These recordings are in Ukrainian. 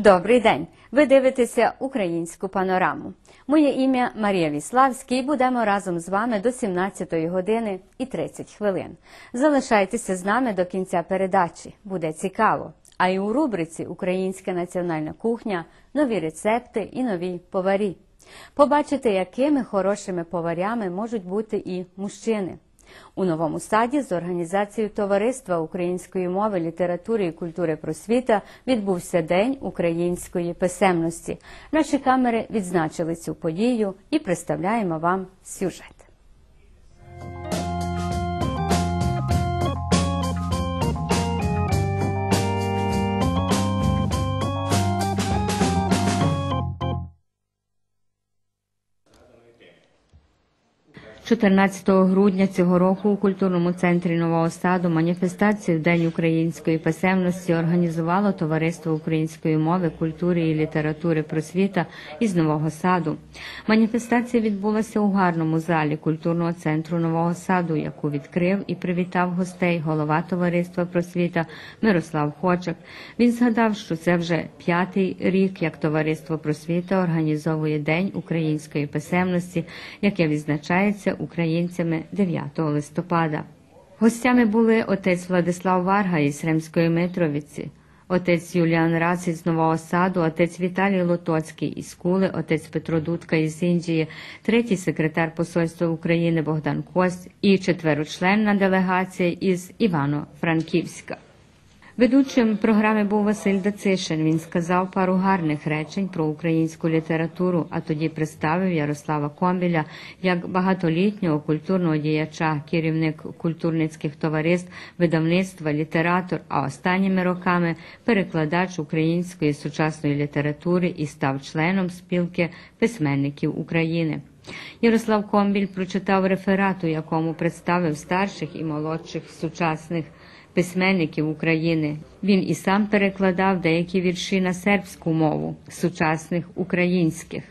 Добрий день! Ви дивитеся українську панораму. Моє ім'я Марія Віславська і будемо разом з вами до 17 години і 30 хвилин. Залишайтеся з нами до кінця передачі. Буде цікаво. А й у рубриці Українська національна кухня нові рецепти і нові поварі. Побачите, якими хорошими поварями можуть бути і мужчини. У новому саді з організацією Товариства української мови, літератури і культури просвіта відбувся День української писемності. Наші камери відзначили цю подію і представляємо вам сюжет. – 14 грудня цього року у культурному центрі Нового Саду маніфестацію День української писемності організувало Товариство української мови, культури і літератури просвіта із Нового Саду. Маніфестація відбулася у гарному залі культурного центру Нового Саду, яку відкрив і привітав гостей голова Товариства просвіта Мирослав Хочак. Він згадав, що це вже п'ятий рік, як Товариство просвіта організовує День української писемності, яке відзначається українцями 9 листопада. Гостями були отець Владислав Варга із Ремської Митровиці, отець Юліан Рац із Нового Саду, отець Віталій Лотоцький із Кули, отець Петро Дудка із Індії, третій секретар Посольства України Богдан Кость і четверочленна делегація із Івано-Франківська. Ведучим програми був Василь Дацишин. Він сказав пару гарних речень про українську літературу, а тоді представив Ярослава Комбіля як багатолітнього культурного діяча, керівник культурницьких товариств, видавництва, літератор, а останніми роками перекладач української сучасної літератури і став членом спілки письменників України. Ярослав Комбіль прочитав реферат, у якому представив старших і молодших сучасних письменників України. Він і сам перекладав деякі вірші на сербську мову сучасних українських.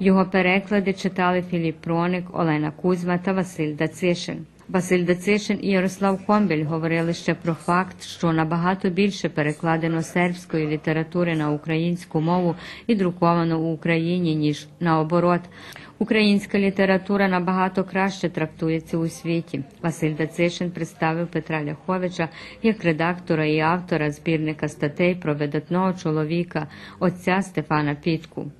Його переклади читали Філіп Проник, Олена Кузьма та Василь Дацишин. Василь Дацишин і Ярослав Комбель говорили ще про факт, що набагато більше перекладено сербської літератури на українську мову і друковано у Україні ніж наоборот. Українська література набагато краще трактується у світі. Василь Дацишин представив Петра Ляховича як редактора і автора збірника статей про видатного чоловіка, отця Стефана Пітку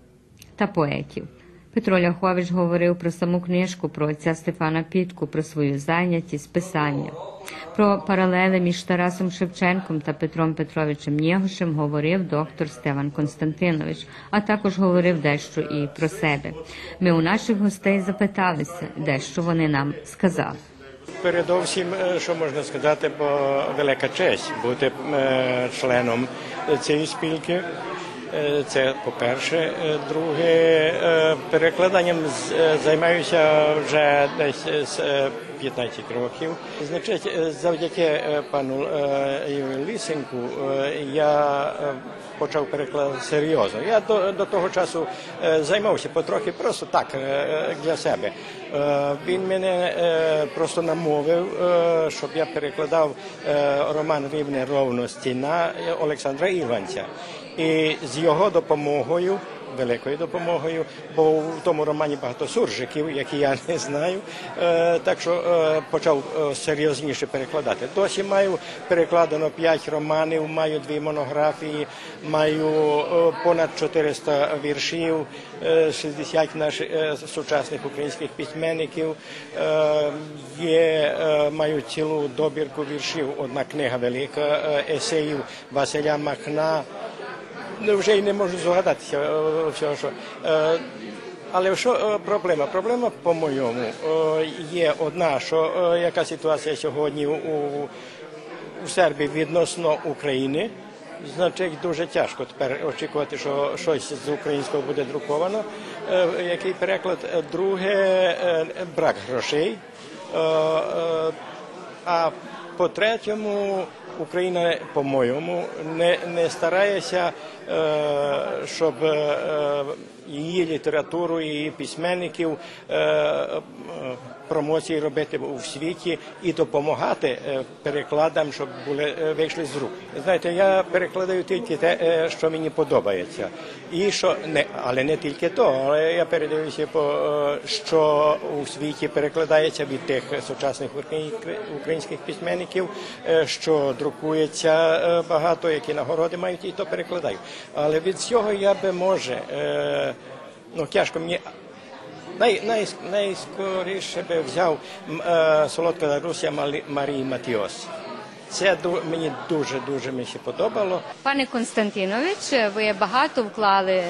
та поетів. Петро Ляхович говорив про саму книжку про отця Стефана Пітку, про свою зайнятість, писання. Про паралели між Тарасом Шевченком та Петром Петровичем Нєгошем говорив доктор Стеван Константинович, а також говорив дещо і про себе. Ми у наших гостей запиталися, дещо вони нам сказали. Передовсім, е, що можна сказати, бо велика честь бути е, членом цієї спілки. Е, Це по-перше. Е, Друге, е, перекладанням займаюся вже десь з е, 15 років. Значить, завдяки пану Лісенку я почав перекладати серйозно. Я до, до того часу займався потрохи просто так для себе. Він мене просто намовив, щоб я перекладав роман Рівне ровності на Олександра Іванця. І з його допомогою, великою допомогою, бо в тому романі багато суржиків, які я не знаю. Е, так що е, почав е, серйозніше перекладати. Досі маю перекладено 5 романів, маю дві монографії, маю понад 400 віршів, е, 60 наших сучасних українських письменників. Є, маю цілу добірку віршів, одна книга велика есеїв Василя Махна. Ну, вже й не можу згадатися е, всього, що. Е, Але що е, проблема? Проблема, по-моєму, е, є одна, що е, яка ситуація сьогодні у, у Сербії відносно України. Значить, дуже тяжко тепер очікувати, що щось з українського буде друковано. Е, Який переклад? Е, Друге, е, брак грошей. Е, е, А по-третьому, Україна, по-моєму, не, не старається, е, щоб е, її літературу, її письменників е, е, промоції робити в світі і допомагати е, перекладам, щоб були е, вийшли з рук. Знаєте, я перекладаю тільки те, е, що мені подобається. І що не, але не тільки то, але я передивився що у світі перекладається від тих сучасних українських письменників, що друкується багато, які нагороди мають, і то перекладаю. Але від цього я би може, ну тяжко мені. Най, най, найскоріше би взяв е, солодка Малі- Марії Матіос. Це мені дуже дуже мені подобало. Пане Константинович, ви багато вклали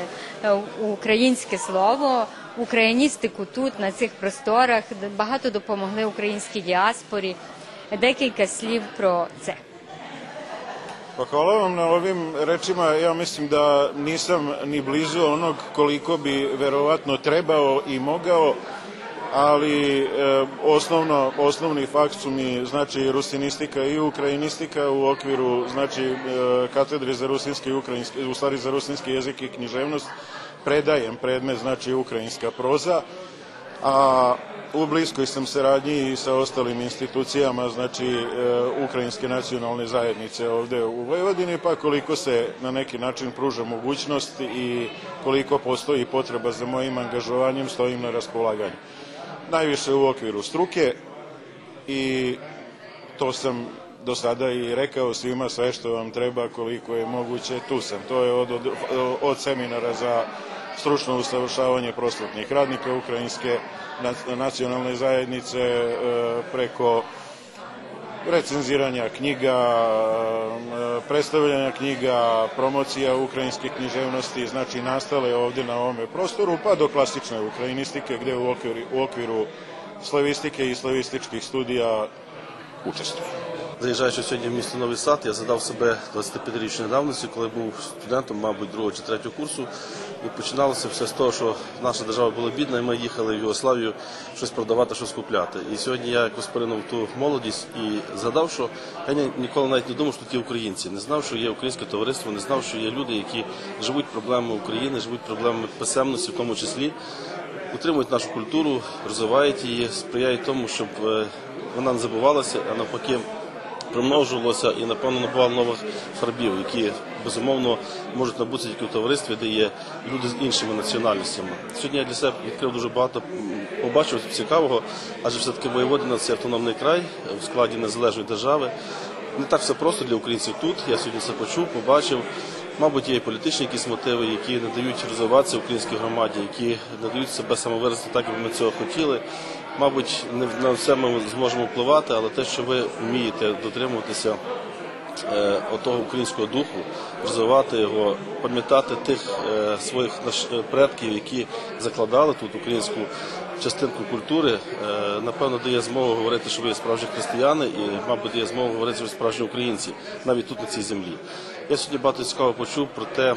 е, у українське слово, україністику тут, на цих просторах, багато допомогли українській діаспорі. Декілька слів про це. Pa hvala vam na ovim rečima. Ja mislim da nisam ni blizu onog koliko bi verovatno trebao i mogao, ali e, osnovno, osnovni fakt su mi znači rusinistika i ukrajinistika u okviru znači e, katedre za rusinski ukrajinski, u stvari za rusinski jezik i književnost predajem predmet znači ukrajinska proza a u bliskoj sam saradnji i sa ostalim institucijama, znači e, Ukrajinske nacionalne zajednice ovde u Vojvodini, pa koliko se na neki način pruža mogućnost i koliko postoji potreba za mojim angažovanjem, stojim na raspolaganju. Najviše u okviru struke i to sam do sada i rekao svima sve što vam treba koliko je moguće, tu sam. To je od, od, od seminara za stručno usavršavanje prosvetnih radnika Ukrajinske nacionalne zajednice e, preko recenziranja knjiga, e, predstavljanja knjiga, promocija ukrajinske književnosti, znači nastale ovde na ovome prostoru, pa do klasične ukrajinistike gde u okviru, u okviru slavistike i slavističkih studija učestvuju. Заїжджаючи сьогодні в місто Новий Сад, я задав себе 25-річної давності, коли був студентом, мабуть, другого чи третього курсу. І починалося все з того, що наша держава була бідна, і ми їхали в Югославію щось продавати, щось купляти. І сьогодні я якось поринув ту молодість і згадав, що я ніколи навіть не думав, що тут українці. Не знав, що є українське товариство, не знав, що є люди, які живуть проблемами України, живуть проблемами писемності, в тому числі утримують нашу культуру, розвивають її, сприяють тому, щоб е, вона не забувалася, а навпаки примножувалося і, напевно, набувало нових фарбів, які безумовно можуть набутися тільки в товаристві, де є люди з іншими національностями. Сьогодні я для себе відкрив дуже багато, побачив цікавого, адже все-таки Воєводина – це автономний край в складі незалежної держави. Не так все просто для українців тут. Я сьогодні це почув, побачив. Мабуть, є і політичні якісь мотиви, які не дають розвиватися українській громаді, які не дають себе самовиразити так, як ми цього хотіли. Мабуть, не на все ми зможемо впливати, але те, що ви вмієте дотримуватися е, отого українського духу, розвивати його, пам'ятати тих е, своїх наш, е, предків, які закладали тут українську частинку культури, е, напевно, дає змогу говорити, що ви справжні християни, і, мабуть, дає змогу говорити, що ви справжні українці, навіть тут на цій землі. Я сьогодні багато цікаво почув про те,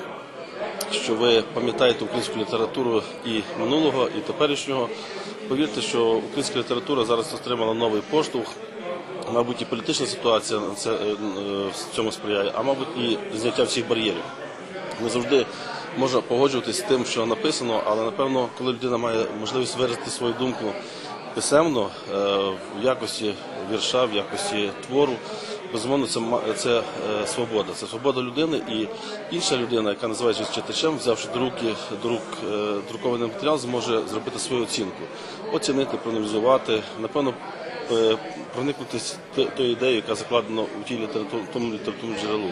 що ви пам'ятаєте українську літературу і минулого, і теперішнього. Повірте, що українська література зараз отримала новий поштовх. Мабуть, і політична ситуація це, е, е, в цьому сприяє, а мабуть, і зняття всіх бар'єрів. Не завжди можна погоджуватися з тим, що написано, але напевно, коли людина має можливість виразити свою думку писемно е, в якості вірша, в якості твору, безумовно, це, це е, свобода. Це свобода людини і інша людина, яка називається читачем, взявши до руки до е, друкований матеріал, зможе зробити свою оцінку, оцінити, проаналізувати, напевно, е, проникнутися тою ідеєю, яка закладена у тій літератур, тому літературному джерелу.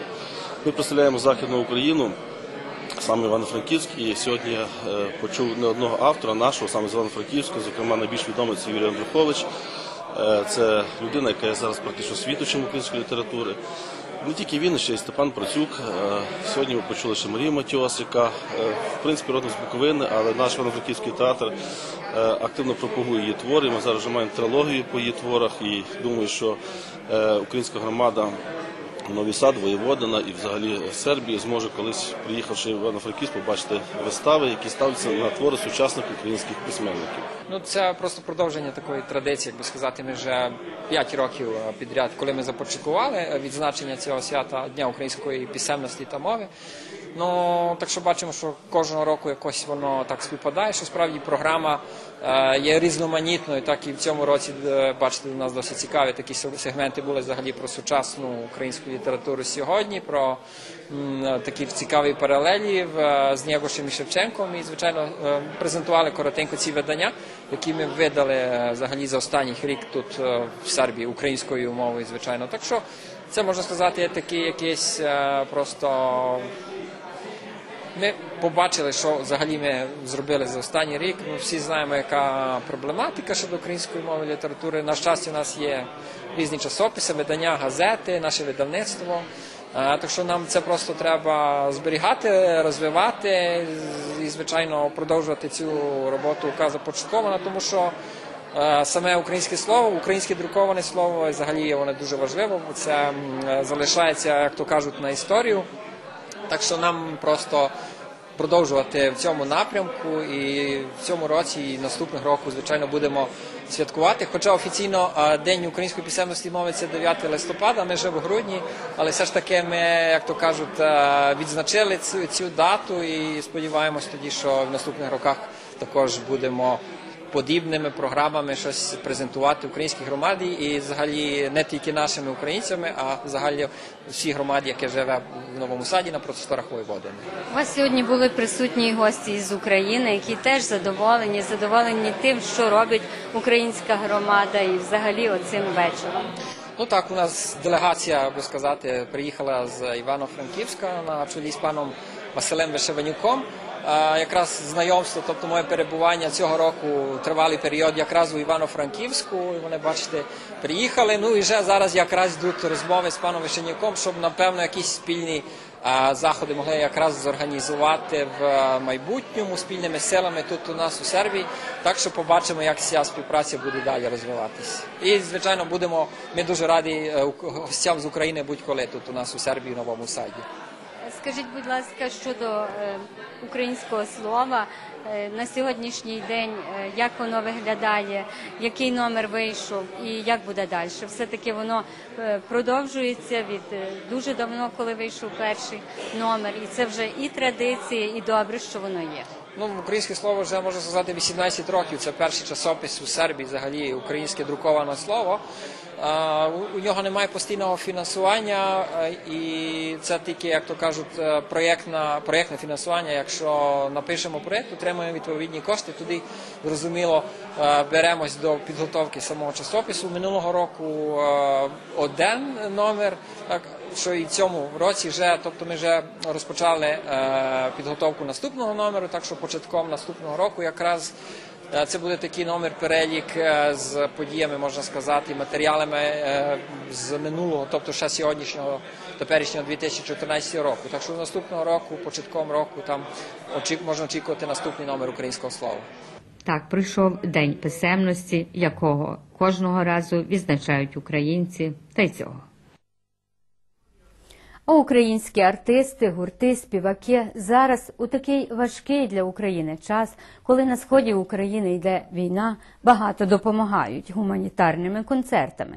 Ми представляємо Західну Україну, саме Івано-Франківськ, і сьогодні я е, почув не одного автора нашого, саме з Івано-Франківського, зокрема найбільш відомий це Юрій Андрухович. Е, Це людина, яка є зараз практично світочем української літератури. Не тільки він, ще й Степан Процюк. Е, Сьогодні ми почули ще Марію Матіос, яка е, в принципі родом з Буковини, але наш Івано-Франківський театр активно пропагує її твори. Ми зараз вже маємо трилогію по її творах і думаю, що українська громада Новий Сад, Воєводина і взагалі Сербії зможе колись, приїхавши в Івано-Франківськ, побачити вистави, які ставляться на твори сучасних українських письменників. Ну, це просто продовження такої традиції, як би сказати, ми вже 5 років е, підряд, коли ми започаткували е, відзначення цього свята Дня української писемності та мови. Ну, так що бачимо, що кожного року якось воно так співпадає, що справді програма е, є різноманітною, так і в цьому році, е, бачите, у нас досить цікаві такі се- сегменти були взагалі про сучасну українську літературу сьогодні, про м, такі цікаві паралелі в, е, з Нєгошем і Шевченком. І, звичайно, е, презентували коротенько ці видання, які ми видали е, взагалі за останній рік тут е, в Сербії українською мовою, звичайно. Так що це можна сказати, є такий якийсь е, просто ми побачили, що взагалі ми зробили за останній рік. Ми всі знаємо, яка проблематика щодо української мови і літератури. На щастя, у нас є різні часописи, видання, газети, наше видавництво. Е, Так що нам це просто треба зберігати, розвивати і, звичайно, продовжувати цю роботу, започаткована, тому що е, саме українське слово, українське друковане слово, взагалі воно дуже важливо, бо це залишається, як то кажуть, на історію. Так що нам просто продовжувати в цьому напрямку, і в цьому році, і наступних року, звичайно, будемо святкувати. Хоча офіційно День української писемності і мови 9 листопада, ми вже в грудні, але все ж таки ми, як то кажуть, відзначили цю, цю дату і сподіваємось тоді, що в наступних роках також будемо подібними програмами щось презентувати українській громаді і взагалі не тільки нашими українцями, а взагалі всій громаді, яка живе в новому саді на просторах Воєводини. У вас сьогодні були присутні гості з України, які теж задоволені, задоволені тим, що робить українська громада, і взагалі оцим вечором. Ну так, у нас делегація, би сказати, приїхала з Івано-Франківська на чолі з паном Василем Вишеванюком. Якраз знайомство, тобто моє перебування цього року тривалий період якраз у Івано-Франківську. І Вони, бачите, приїхали. Ну і вже зараз якраз йдуть розмови з паном Вишенюком, щоб напевно якісь спільні заходи могли якраз зорганізувати в майбутньому спільними силами тут у нас у Сербії. Так що побачимо, як ця співпраця буде далі розвиватися. І звичайно, будемо ми дуже раді е, гостям з України будь-коли тут у нас у Сербії в новому саді. Скажіть, будь ласка, щодо е, українського слова е, на сьогоднішній день, е, як воно виглядає, який номер вийшов і як буде далі? Все таки воно продовжується від дуже давно, коли вийшов перший номер, і це вже і традиція, і добре, що воно є. Ну, українське слово вже можна сказати 18 років. Це перший часопис у Сербії, взагалі українське друковане слово. У- нього немає постійного фінансування, е, і це тільки, як то кажуть, е, проєктна, проєктне фінансування. Якщо напишемо проєкт, отримаємо відповідні кошти. Туди зрозуміло е, беремось до підготовки самого часопису. Минулого року е, один номер. Що і в цьому році вже, тобто ми вже розпочали е, підготовку наступного номеру, так що початком наступного року якраз е, це буде такий номер перелік е, з подіями, можна сказати, матеріалами е, з минулого, тобто ще сьогоднішнього теперішнього 2014 року. Так що наступного року, початком року, там очі, можна очікувати наступний номер українського слова. Так, прийшов день писемності, якого кожного разу відзначають українці, та й цього. А українські артисти, гурти, співаки зараз у такий важкий для України час, коли на сході України йде війна, багато допомагають гуманітарними концертами,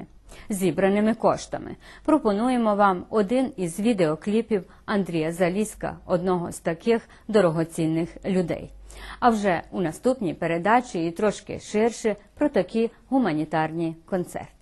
зібраними коштами. Пропонуємо вам один із відеокліпів Андрія Заліска, одного з таких дорогоцінних людей. А вже у наступній передачі і трошки ширше про такі гуманітарні концерти.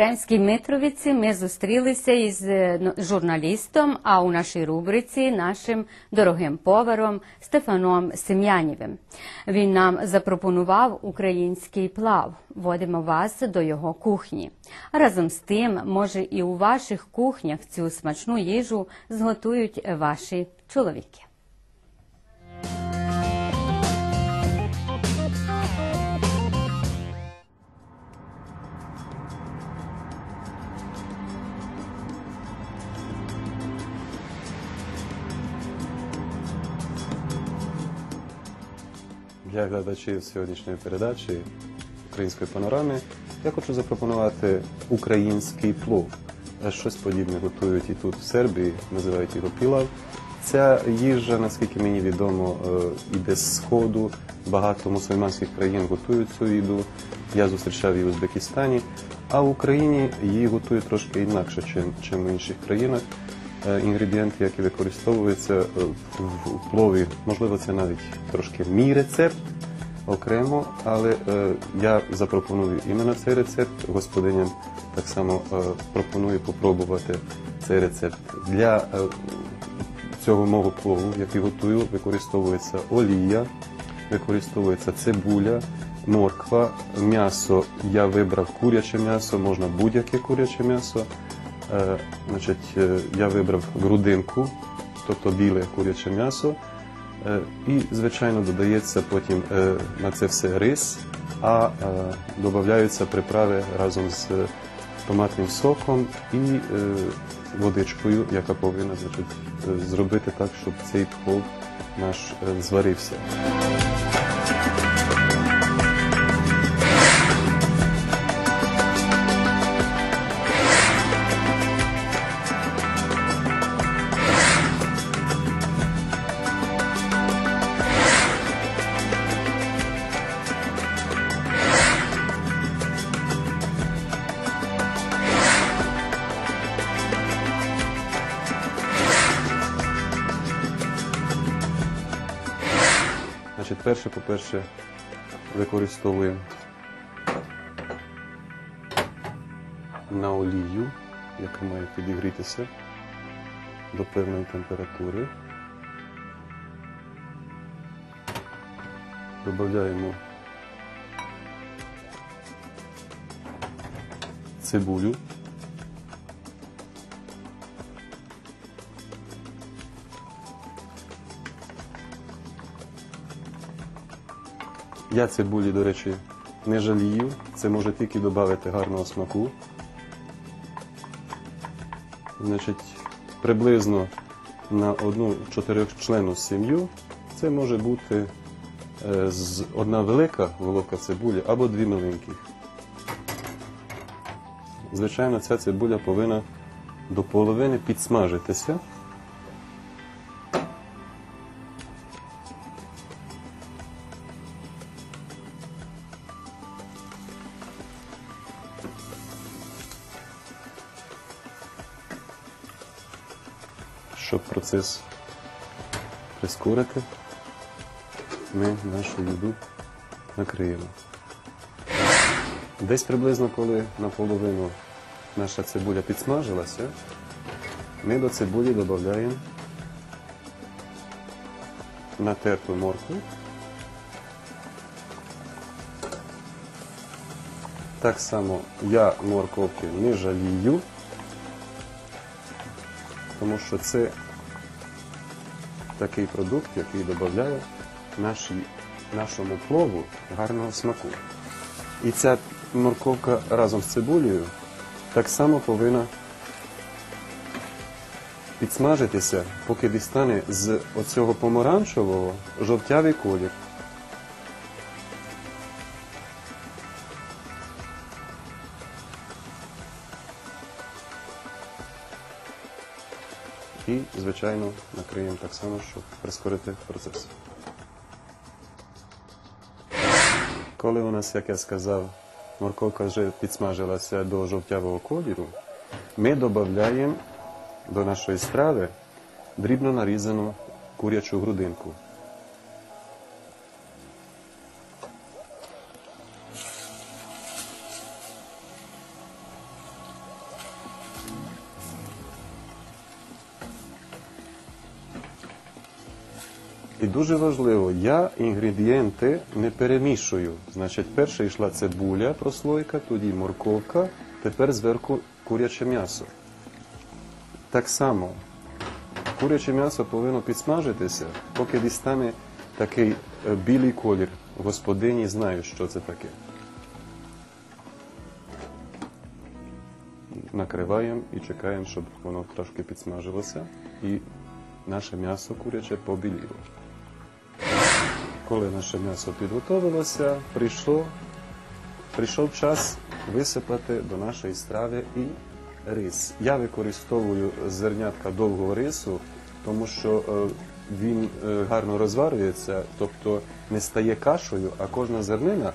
У Сремській Митровиці ми зустрілися із журналістом, а у нашій рубриці нашим дорогим поваром Стефаном Сем'янєвим. Він нам запропонував український плав. Водимо вас до його кухні. Разом з тим, може, і у ваших кухнях цю смачну їжу зготують ваші чоловіки. Для глядачів сьогоднішньої передачі української панорами я хочу запропонувати український плов. Щось подібне готують і тут в Сербії, називають його пілав. Ця їжа, наскільки мені відомо, е, іде з сходу. Багато мусульманських країн готують цю їду. Я зустрічав її в Узбекистані, а в Україні її готують трошки інакше, чим в інших країнах. Е, Інгредієнти, які використовуються е, в- плові, можливо, це навіть трошки мій рецепт окремо, але е, я запропоную іменно цей рецепт. Господиням так само пропоную попробувати цей рецепт. Для цього мого плову, який готую, використовується олія, використовується цибуля, морква, м'ясо. Я вибрав куряче м'ясо, можна будь-яке куряче м'ясо. Е, значить, е, я вибрав грудинку, тобто біле куряче м'ясо. Е, І, звичайно, додається потім на це все рис, а додаються приправи разом з томатним соком і водичкою, яка повинна значить, зробити так, щоб цей плов наш зварився. Перше, по-перше, використовуємо на олію, яка має підігрітися до певної температури. Додаємо цибулю. Я цибулі, до речі, не жалію. Це може тільки додати гарного смаку. Значить, приблизно на одну чотирьохчленну сім'ю це може бути е, з одна велика головка цибулі або дві маленьких. Звичайно, ця цибуля повинна до половини підсмажитися. Процес прискорити, ми нашу їду накриємо. Десь приблизно, коли наполовину наша цибуля підсмажилася, ми до цибулі додаємо натерту моркву. Так само я морковки не жалію, тому що це такий продукт, який додає нашій, нашому плову гарного смаку. І ця морковка разом з цибулею так само повинна підсмажитися, поки дістане з оцього помаранчевого жовтявий колір. Накриємо так само, щоб прискорити процес. Коли у нас, як я сказав, морковка вже підсмажилася до жовтявого кольору, ми додаємо до нашої страви дрібно нарізану курячу грудинку. Дуже важливо, я інгредієнти не перемішую. Значить, перше йшла цибуля, прослойка, тоді морковка, тепер зверху куряче м'ясо. Так само, куряче м'ясо повинно підсмажитися, поки дістане такий е, білий колір. Господині знають, що це таке. Накриваємо і чекаємо, щоб воно трошки підсмажилося і наше м'ясо куряче побіліло. Коли наше м'ясо підготовилося, прийшло, прийшов час висипати до нашої страви і рис. Я використовую зернятка довгого рису, тому що е, він е, гарно розварюється, тобто не стає кашею, а кожна зернина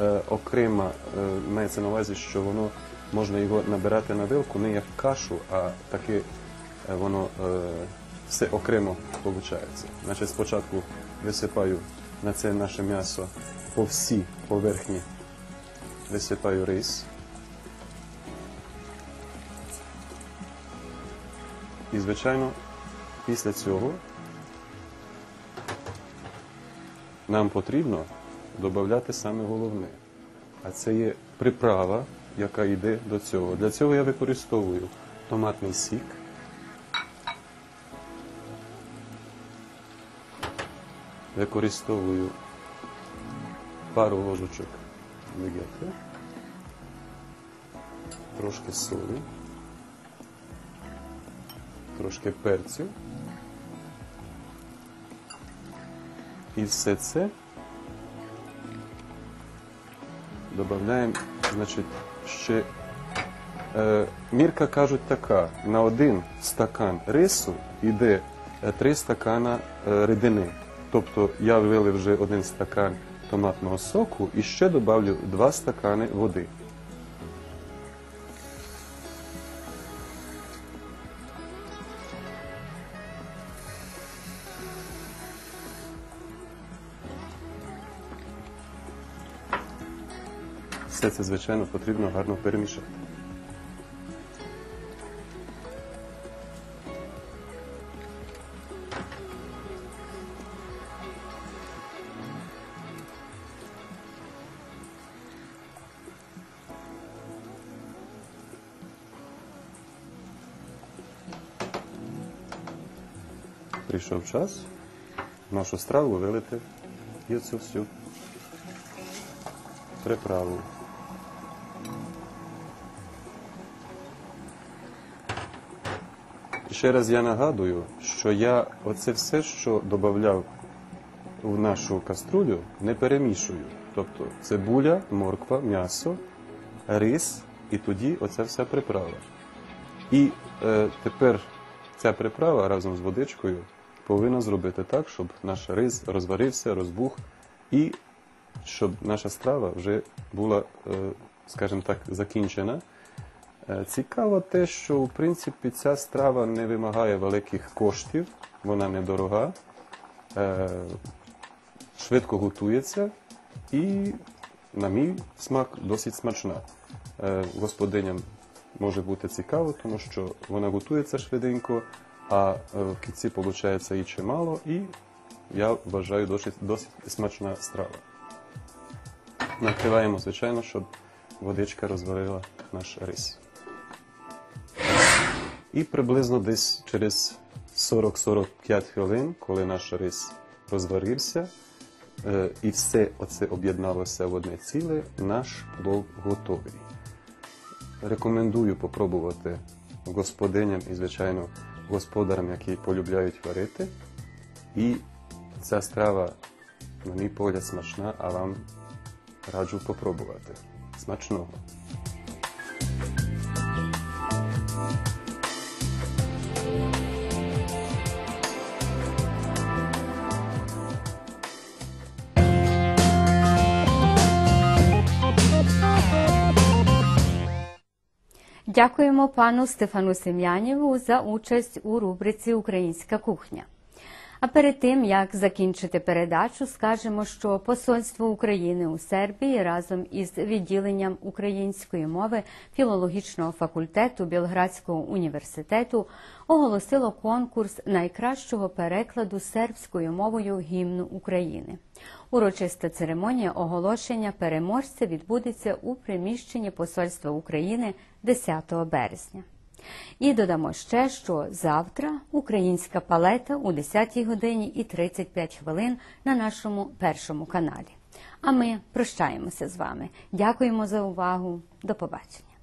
е, окрема мається на увазі, що воно можна його набирати на вилку не як кашу, а таки воно все окремо виходить. Значить, спочатку висипаю на це наше м'ясо по всій поверхні, висипаю рис. І, звичайно, після цього нам потрібно додати саме головне. А це є приправа, яка йде до цього. Для цього я використовую томатний сік. Використовую пару ложечок вегети, трошки солі, трошки перцю. І все це додаємо, значить, ще е, мірка кажуть така: на один стакан рису йде е, три стакана е, рідини. Тобто я вилив вже один стакан томатного соку і ще додавлю два стакани води. Все це, звичайно, потрібно гарно перемішати. Прийшов час нашу страву вилити і оцю всю приправу. Ще раз я нагадую, що я оце все, що додавав в нашу каструлю, не перемішую. Тобто цибуля, морква, м'ясо, рис і тоді оця вся приправа. І е, тепер ця приправа разом з водичкою повинна зробити так, щоб наш рис розварився, розбух, і щоб наша страва вже була, е, скажімо так, закінчена. Е, Цікаво те, що в принципі ця страва не вимагає великих коштів, вона недорога, е, швидко готується і, на мій смак, досить смачна. Господиням може бути цікаво, тому що вона готується швиденько, а е, в кінці виходить і чимало, і я вважаю досить, досить смачна страва. Накриваємо, звичайно, щоб водичка розварила наш рис. І приблизно десь через 40-45 хвилин, коли наш рис розварився, е, і все оце об'єдналося в одне ціле, наш плов готовий. Рекомендую попробувати господиням і, звичайно, господарям, які полюбляють варити. І ця страва, на мій погляд, смачна, а вам раджу попробувати. Смачного! Дякуємо пану Стефану Сем'янєву за участь у рубриці Українська кухня. А перед тим як закінчити передачу, скажемо, що Посольство України у Сербії разом із відділенням української мови філологічного факультету Білградського університету оголосило конкурс найкращого перекладу сербською мовою гімну України. Урочиста церемонія оголошення переможця відбудеться у приміщенні Посольства України 10 березня. І додамо ще, що завтра українська палета у 10 годині і 35 хвилин на нашому першому каналі. А ми прощаємося з вами. Дякуємо за увагу. До побачення.